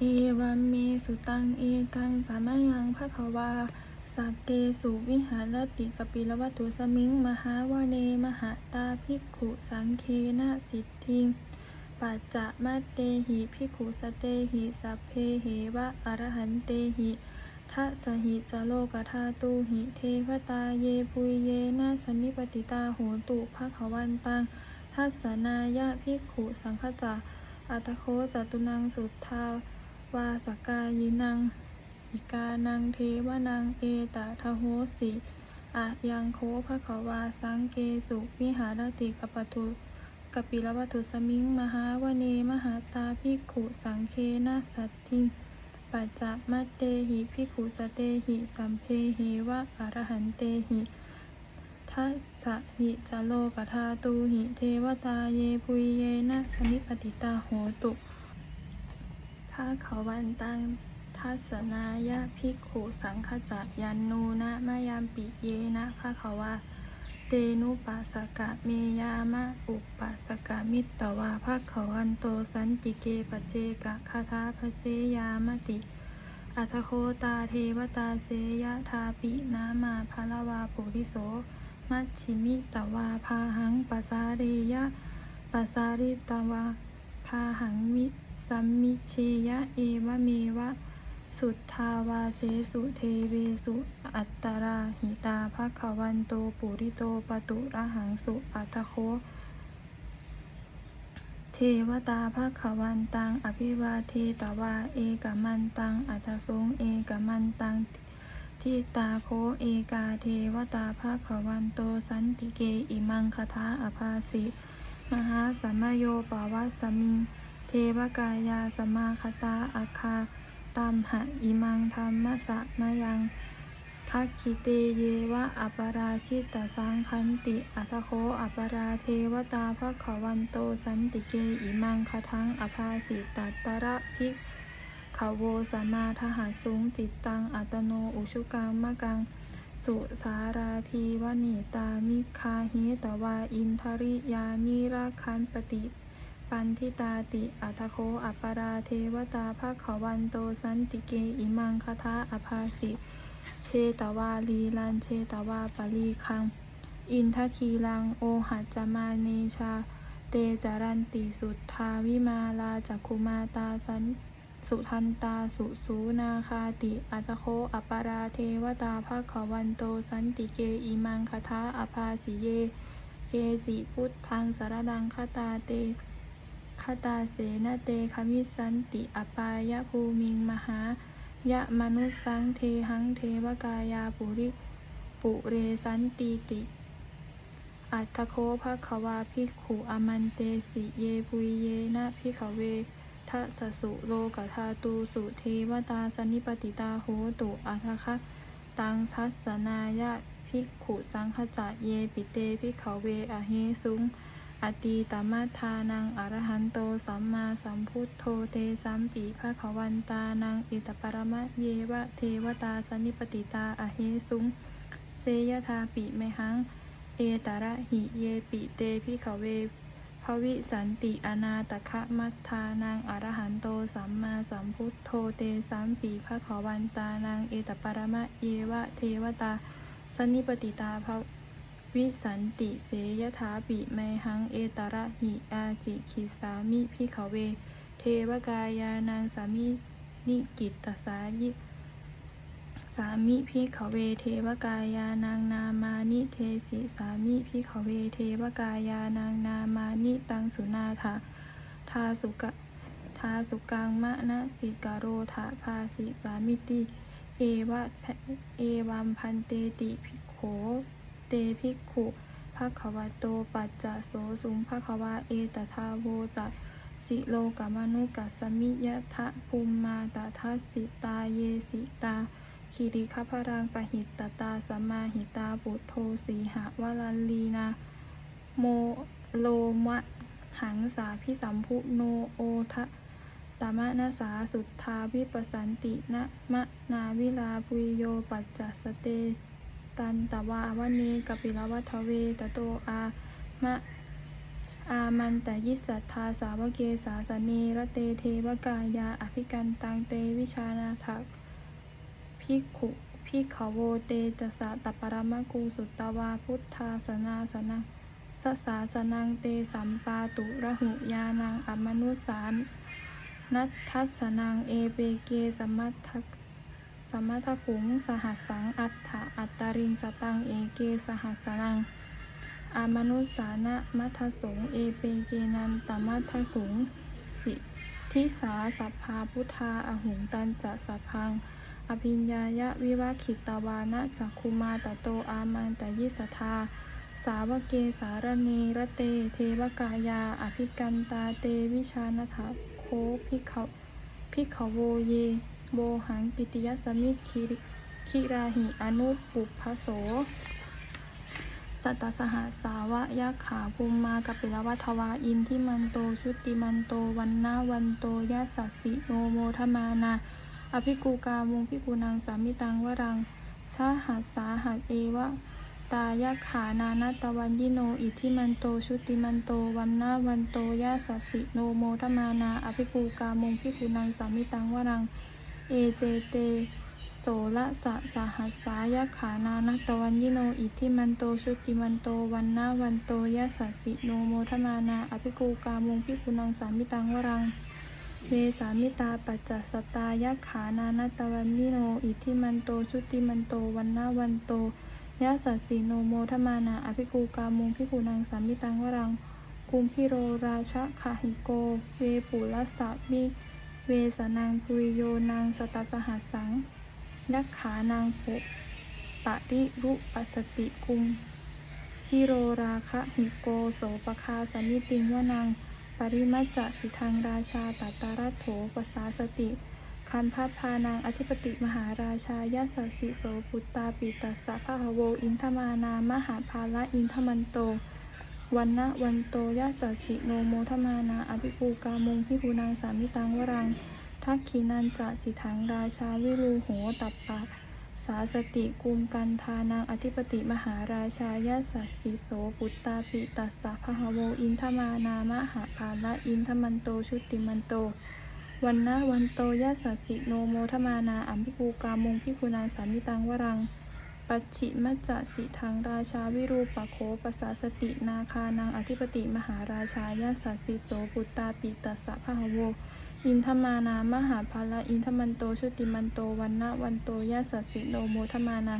เอวัมเมสุตังเอกังสามยังภควาสักเกสุวิหารติกปิลวัตถุสมิง มหาวเนมหาตาภิกขุสังเคนะสิทธิปัจจะมัตเตหิภิกขุสเตหิสัพเพเหวะอรหันเตหิทัสหิจโลกธาตุหิเทวตาเยปุยเยนะสนนิปติตาโหตุภควันตังทัสนายะภิกขุสังฆจาอัตโคจตุนังสุทธา วาสกายินังอิกานังเทวนังเอตทะโหสิอะยังโคภควาสังเกสุวิหารติกปทุกปิลวัตุสมิง มหาวเนมหาตาภิขุสังเคนะสัตทิงปัจจมัตเตหิภิขุสเตหิสัมเพเหวะอรหันเตหิทัสสะหิจโลกธาตุหิเทวตาเยปุยเยนะสนิปติตาโหตุาขวันตังทัสสนายะภิกขุสังฆจักยันนูนะมะยามปิเยนะภาขวาเตนุปัสสกะเมยามะอุปัสสกะมิตตวาภาขวันโตสันติเกปเจกะคาถาพเสยามติ อัทโคตาเทวตาเสยะทาปินามาภาลวาปุริโส มัชชิมิตวาพาหังปัสสาเรยะปัสสาริตวาพาหังมิ สัมมิเชยะเอวะเมวะ สุทธาวาเสสุเทเวสุอัตตราหิตาภควันโตปุริโตปตุระหังสุอัตโค เทวตาภควันตังอภิวาเทตวาเอกมันตังอัตสงเอกมันตังทิตาโคเอกาเทวตาภควันโตสันติเกอิมังคทาอภาสิ มหาสัมโยปวัสสมิง เทวกายาสมาคตาอาคาตัมหะอิมังธรรมสะมะยังทักขิเตเยวะอัปราชิตตสังคันติอัทโคอัปราเทวตาภควันโตสันติเกอิมังคทังอภาสิตัตตระภิกขโวสมาทหาสุงจิตตังอัตโนอุชุกังมะกัง สุสาราทีวนิตามิคาหิตวาอินทริยานิราคันปติ ปันทิตาติอัทโคอัปปราเทวตาภควันโตสันติเกอิมังคทาอภาสิ เชตวาลีลันเชตวาปลีคัง อินทคีลังโอหัจมาเนชา เตจารันติสุทธาวิมาลาจักคุมาตาสันสุทันตาสุสูนาคาติ อัตโคอัปปราเทวตาภควันโตสันติเกอิมังคทาอภาสิเย เกจิพุทธังสารดังคตาเต คตาเสนาเตคมิสันติอปายะภูมิงมหายะมนุสังเทหังเทวกายาปุริปุเรสันติติ อัตโคภควาภิกขุอมันเตสิเยปุยเยนะภิกขเวทัสสุโลกธาตูสุเทวตาสนิปติตาโหตุอัทคะตังทัสนายะภิกขุสังขจะเยปิเตภิกขเวอเหสุง อตีตมัทานังอรหันโตสัมมาสัมพุทโธเตสัมปีภะขวันตานังอิตปรมะเยวะเทวตาสนิปติตาอเหสุงเสยทาปิเมหัง เอตระหิเยปิเตพิขเวภวิสันติอนาตคะมัทธานังอรหันโตสัมมาสัมพุทโธเตสัมปีภะขวันตานังเอตปรมะเยวะเทวตาสนิปติตาภ วิสันติเสยถาปิไมหังเอตระหิอาจิคิสามิพิขเว เทวกายานังสามินิกิตตสายิสามิพิขเวเทวกายานางนามานิเทสิสามิพิขเวเทวกายานางนามานิตังสุนาถาทาสุกะทาสุกังมะนะสิกาโรธาภาสิสามิติ เอวะเอวัมพันเตติภิกโข เตภิกขุภควโตปัจจะโสสุงภควาเอตทาโวจะสิโลกามนุกัสมิยะทะภูมมาตทัสสิตาเยสิตาคิริคพรังปหิตตตาสมมาหิตาปุตโทสีหะวลันลีนา โมโลมะหังสาพิสัมพุโนโอทะตามะนาสาสุทธาวิปสันตินะมะนาวิลาปุยโยปัจจสสเต ตันตวาวเนกปิลวัทเวตโตอามะอามันตยิสัทธาสาวเกสาสเนระเตเทวกายาอภิกันตังเตวิชานาทักภิกขุภิกขโวเตจะสะตปรมกูสุตตวาพุทธาสนาสนังสสาสนังเตสัมปาตุระหุยานังอมนุสานนัททัสนังเอเปเกสมัททก สมัทขุง สหัสสัง อัฏฐะอัตตริงสตัง เอเก สหัสสนัง อามนุสานะมัทสง เอเปเกนันตมัทสง สิทิสาสัพพาพุทธาอหุงตันจะสัพพัง อภิญญายะวิวาขิตวานะจักคุมาตโตอามันตยิสทาสาวเกสารเนระเต เทวกายา อภิกันตาเตวิชานถาโคพิขะพิขโวเย โบหังกิติยสมิคิคิราหิอนุปุพโส สัตสหสาวะยะขาภูมมากัปปิลวัทวาอินทิมันโตชุติมันโตวันนาวันโตยะสัสสิโนโมทมานา อภิกูกามุงพิกูนางสามิตังวรังชาหัสสาหัสเอวะตายะขานานาตวันยิโน อิทิมันโต ชุติมันโต วันนาวันโตยะสัสสิโนโมทมานา อภิปูกามุงพิกูนางสามิตังวรัง เอเจเตโสละสะสหัสสายะขานานัตวันยิโนอิทิมันโตชุติมันโตวันนาวันโตยะสัสสิโนโมทมานาอภิกูกามุงพิกุนังสามิตังวรังเวสามิตาปัจจสตายะขานานัตวันยิโน อิทิมันโตชุติมันโตวันนาวันโตยะสัสสิโนโมทมานาอภิกูกามุงพิกุนังสามิตังวรังกุมพิโรราชะขะหิโก เวปุลสะมิ เวสนังปุริโยนางสตัสหัสสังยักขานางปุปะริรุปัสติกุมฮิโรราคะหิโกโสปคาสมิติงวนัง ปริมัจจะสิทางราชาตัตารัตโถปสาสติ คันพัพานางอธิปติมหาราชายาสัสิโสปุตตาปิตัสสะพะหโวอินทมานามหาภาละอินทมันโต วันนะวันโตยาสัสสิโนโมทมานาอภิปูกามุงพิภูนางสามิตังวรัง ทักขีนันจะสิถังราชาวิรูโหตัปปะสาสติกุมกันทานางอธิปติมหาราชายาสัสสิโสปุตตาปิตัสสะพะหะโวอินทมานามหาภาละอินทมันโตชุติมันโต วันนะวันโตยะสัสสิโนโมทมานาอัมพิกูกามุงพิคุณางสามิตังวรัง ปัจฉิมจจะสิทังราชาวิรูปโขปสาสตินาคานางอธิปติมหาราชายาสัสสิโสปุตตาปิตัสสะพะหะโวอินทมานามหาภาละอินทมันโตชุติมันโตวันนะวันโตยะสัสสิโนโมทมานา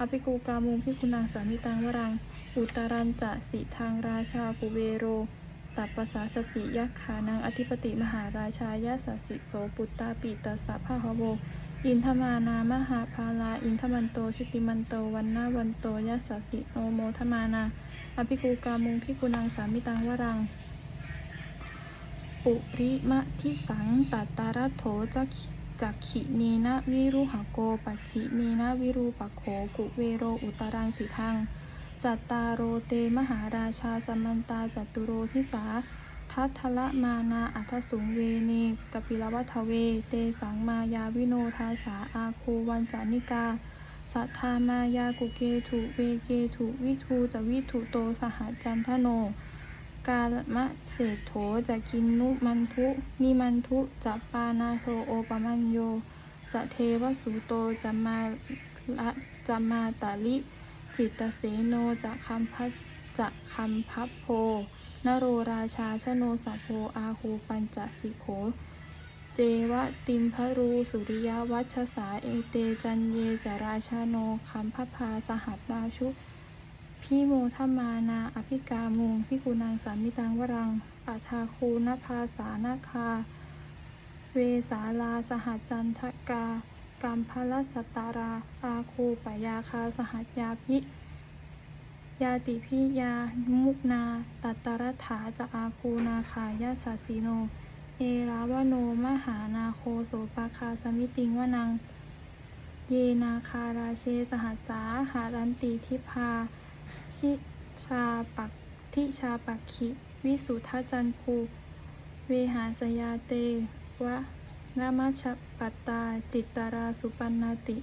อภิกูกามุงพิคุณังสามิตังวรัง อุตรันจะสิทางราชาปุเวโรตัปสาสติยักขานังอธิปติมหาราชายาสัสสิโสปุตตาปิตัสสะพะหะโว อินทมานามหาภาลา อินทมันโต ชุติมันโต วันนาวันโตยะสัสิโนโมทมานา อภิกูกามุงพิกุนังสามิตังวรัง ปุริมะทิสังตัตตารัโถจักจักขิเนนะวิรุหโก ปัจฉิเมนะวิรูปโข กุเวโร อุตรังสิทัง จัตตารโรเตมหาราชาสมันตาจัตุโรทิสา ทัทละมานาอัทสุงเวเนกปิลวัทเว เตสังมายาวิโนทาสาอาคูวันจานิกา สัทธามายากุเกถุเวเกถุวิทูจวิถุโตสหจันทโน กาลมะเศษโถจะกินนุมันทุนิมันทุจะปานาโทโอปมัญโย จะเทวสุโตจะมาละจะมาตาลิ จิตตเสโนจะคัมพัจะคัมพัพโพ นโรราชาชโนสัพโพอาคูปัญจสิโข เจวะติมพรูสุริยวัชสาเอเตจันเยจราชาโนคัมพพาสหัสราชุพี่โมทมานาอภิกามุงพิกุนางสามิตังวรังอัทาคูนภาสานาคา เวสาลาสหัจันทกากัมพลสตาราอาคูปยาคาสหัสยาพิ ยาติพิยา มุกนา ตัตตรถาจะอาคูนาคายาสาสีโน เอราวโน มหานาโคโสปาคาสมิติงวนัง เยนาคาราเชสหัสสาหารันติทิพา ชิชาปักทิชาปักขิ วิสุทธจันภูเวหาสยาเต วะนามัชปัตตา จิตตาราสุปันนาติ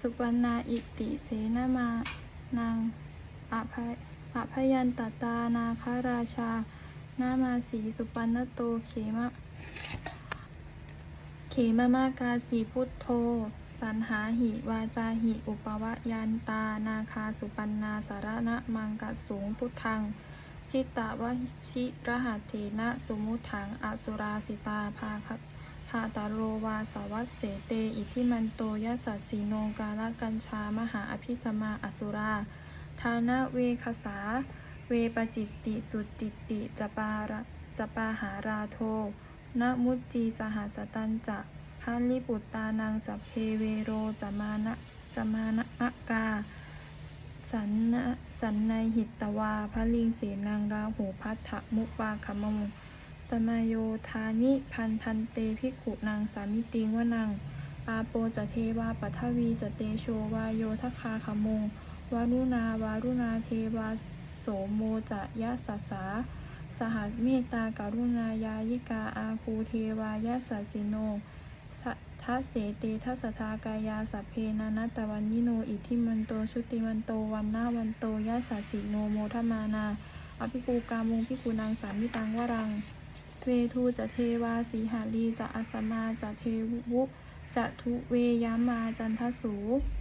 สุปันนาอิติ เสนามานัง อภัยอภยันตตานาคาราชา นามาสีสุปันนโตเขมะ เขมมากาสีพุทโธ สันหาหิวาจาหิ อุปวยันตา นาคาสุปันนาสารณะมังกะสูงพุทธัง ชิตะวชิรหัสเถนะสมุถังอสุราสิตาภาคพาตาโรวาสาวัสเสเต อิทิมันโตยสสสสีโนกาลกัญชามหาอภิสมาอสุรา ทานะเวคสา เวปจิตติสุติตติจปาระจปาหาราโทนมุจจีสหัสตันจะพันลิปุตตานังสัพเพเวโรจมานะจมานะอะกา สันนะสันในหิตตวาพระลิงเสนางราหูพัทธมุปาคมงสมายโยธานิพันทันเตภิกขุนางสามิติงวนังอาโปจะเทวาปัทวีจะเตโชวาโยทคาขมง วารุณาวารุณาเทวาโสโมจะยะสสสาสหัสเมตตาการุณายายิกาอาคูเทวายาสัสสิโนทัสเสเตทัสทากายาสัพเพนานัตตวันยิโนอิทิมันโตชุติมันโตวันนาวันโตยาสัสสิโนโมทมานา อภิกูกามุงพิกูนางสามิตังวรัง เวทูจะเทวาสีหาลีจะอัสมาจะเทวุ จะทุเวยามาจันทสู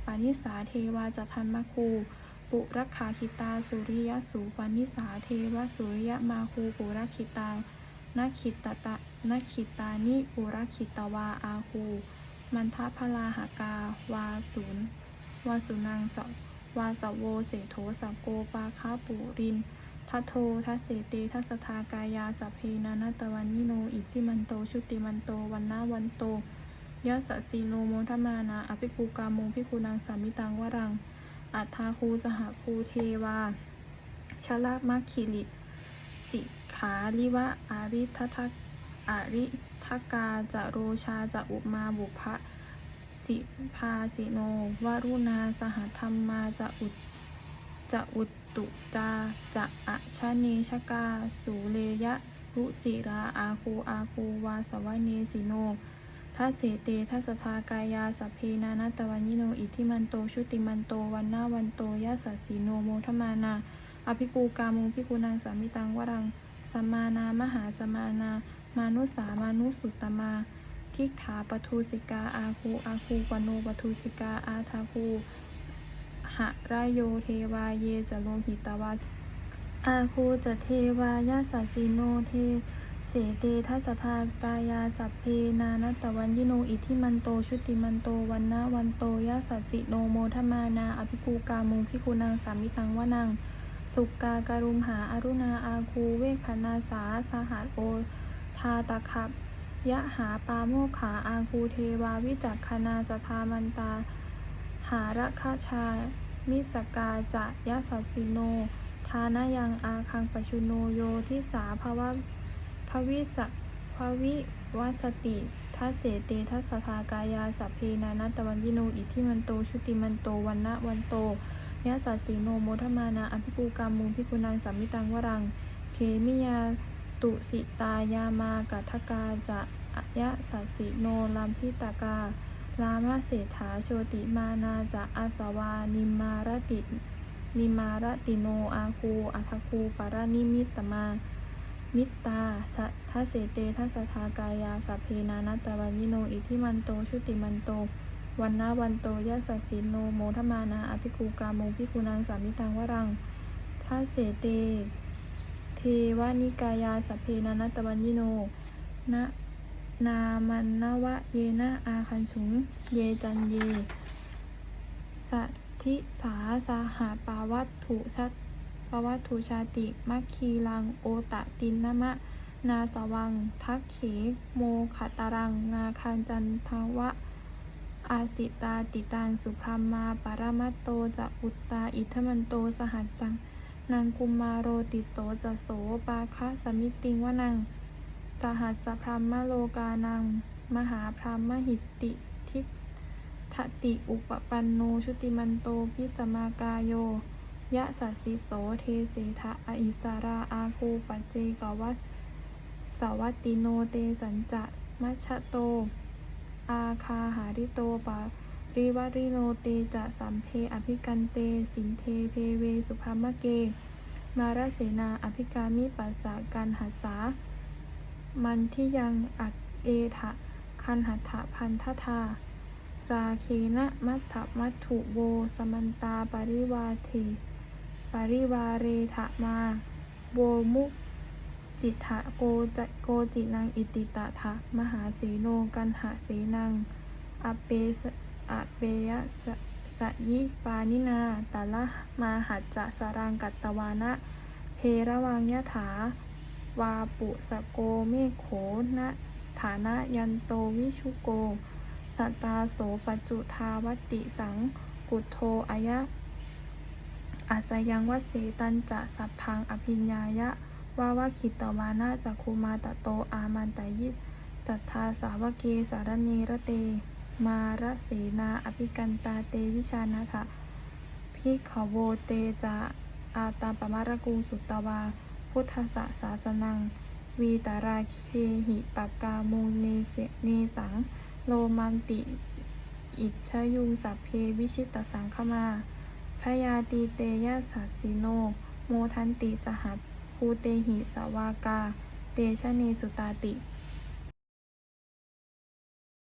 ปานิสาเทวาจะทันมะคู ปุรักขาคิตาสุริยสูปานิสาเทวสุริยมาคูปุรักขิตานักขิตตะนักขิตานิปุรักขิตวาอาคู มันทพลาหากา วาสุนวาสุนังสวาสโวเสโทสโกปาคาปุรินทัโททัสเสเตทัสทากายาสัพเพนานาตวันนิโน อิสิมันโต ชุติมันโต วันนาวันโต ยัสสะสีโนโมทมานาอภิกูกาโมภิกูนางสามิตังวรัง อัฏฐาคูสหคูเทวาชลมัคคิริ สิขาลิวะอาริททักอาริทกาจะโรชาจะอุมาบุพะสิภาสิโนวารุณาสหธรรมาจะอุจะอุตตุตาจะอะชะเนชกาสุเลยะรุจิราอาคูอาคูวาสวะเนสิโน ทัสเสเตทัสสทากายาสัพเพนานาตวันยิโนอิทิมันโตชุติมันโตวันนาวันโตยะสัสสีโนโมทมานา อภิกูกามุงพิกูนางสามิตังวรังสมานามหาสมานา มานุสามานุสุตมาทิกถาปทูสิกาอาคูอาคูปโนปทูสิกาอาทาคูหะรายโยเทวาเยจะโลหิตวาอาคูจะเทวายาสัสสิโนเท เสเตทัสสทากายาสัพเพนานัตวันยิโนอิทิมันโตชุติมันโตวันนาวันโตยะสัสสิโนโมทมานาอภิกูกามุงพิกูนางสามิตังวนัง สุกาการุมหาอรุณาอาคูเวคนาสาสหัสโอทาตะคับยะหาปาโมขาอาคูเทวาวิจักคณาสทามันตา หาระคาชา มิสกาจะยะสัสสิโน ทานายังอาคังปชุโนโยทิสาภาวะ ภวิสะวิวัสติทัสเสเตทัสสทากายาสัพเพนานัตวันยิโนอิทิมันโต ชุติมันโตวันนะวันโตยะสัสสีโนโมทมานาอภิปูกามุงพิกุนังสัมมิตังวรัง เคมิยาตุสิตายามากัทกาจะยะสัสสิโนลัมพิตากาลามาเศรษฐาโชติมานาจะอาสวานิมารตินิมารติโนอาคูอัทคูปารานิมิตตมา มิตตาสัทเสเตทัสสทากายาสัพเพนานัตวันยิโน อิทิมันโต ชุติมันโต วันนาวันโตยะสัสสิโน โมทมานา อภิกูกาโมภิกุนางสามิตังวรังทัสเสเต เทวานิกายาสัพเพนานัตวันยิโนนะนามันนวะเยนะอาคันฉุง เยจันเย สัทธิสาสาหาปาวัตถุชัต ปวัตถุชาติ มัคคีลัง โอตะตินนมะ นาสวัง ทักเข โมขตารัง นาคานจันทวะ อาสิตาติตัง สุพรมมาปารมัตโตจะอุตตา อิทธมันโต สหัสสัง นางกุมมารโรติโสจะโส ปาคะสมิติงวนัง สหัสสพรหมโลกานัง มหาพรหมหิตติทิทติ อุปปันโน ชุติมันโต พิสมากาโย ยะสัสสิโสเทเสทะออิสาราอาคูปัจเจกวัสสวัตติโนเตสัญจะมัชชะโต อาคาหาริโตปาริวาริโนเตจะสัมเพอภิกันเต สินเทเทเวสุภามะเก มาราเสนาอภิกามิปัสสะกันหัสสามันที่ยังอัดเอทะคันหัตถะพันทธาราเคนะมัตถมัตถุโวสมันตาปริวาที ปริวาเรทะมาโวมุจิทะโกจโกจินังอิติตะทะมหาสีโนกันหะสีนังอเปสอเปยะสสยิปานินาตาละมาหัจจะสรังกัตตวานะเพระวังยะถาวาปุสโกเมโขนะฐานะยันโตวิชุโกสัตตาโสปจุทาวติสัง กุโทอายะ อาสยังวสีตันจะสัพพังอภิญญายะวาวาคิตวานาจักคุมาตะโตอามันตยิสัทธาสาวเกสารเนระเต มารเสนาอภิกันตาเตวิชานาถะพิขโวเตจาอาตาปมารกูสุตตวา พุทธสสาสนัง วีตาราเคหิปากกามูเนเสเนสัง โลมันติ อิชยุงสัพเพวิชิตสังขมา พยาตีเตยะสัสสิโน โมทันติสหัสภูเตหิสวากา เตชะเนสุตาติ